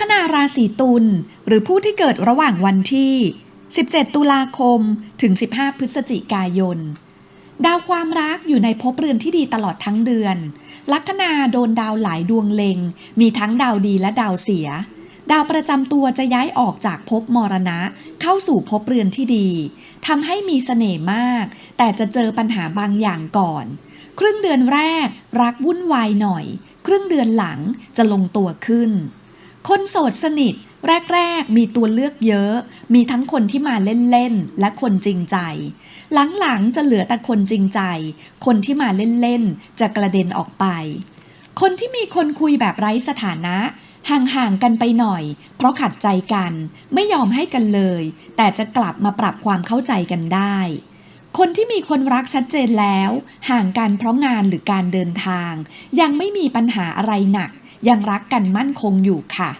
คนาราศีตุลหรือผู้ที่เกิดระหว่างวันที่ 17 ตุลาคม ถึง 15 พฤศจิกายน ดาวความรักอยู่ในภพเรือนที่ดีตลอดทั้งเดือน ลัคนาโดนดาวหลายดวงเล็งมีทั้งดาวดีและดาวเสีย ดาวประจำตัวจะย้ายออกจากภพมรณะ เข้าสู่ภพเรือนที่ดีทำให้มีเสน่ห์มาก แต่จะเจอปัญหาบางอย่างก่อน ครึ่งเดือนแรกรักวุ่นวายหน่อย ครึ่งเดือนหลังจะลงตัวขึ้น คนโสดสนิทแรก ๆ มีตัวเลือกเยอะ มีทั้งคนที่มาเล่น ๆ และคนจริงใจ หลัง ๆ จะเหลือแต่คนจริงใจ คนที่มาเล่น ๆ จะกระเด็นออกไป คนที่มีคนคุยแบบไร้สถานะ ห่าง ๆ กันไปหน่อย เพราะขัดใจกัน ไม่ยอมให้กันเลย แต่จะกลับมาปรับความเข้าใจกันได้ คนที่มีคนรักชัดเจนแล้ว ห่างกันเพราะงานหรือการเดินทาง ยังไม่มีปัญหาอะไรหนัก ยังรักกันมั่นคงอยู่ค่ะ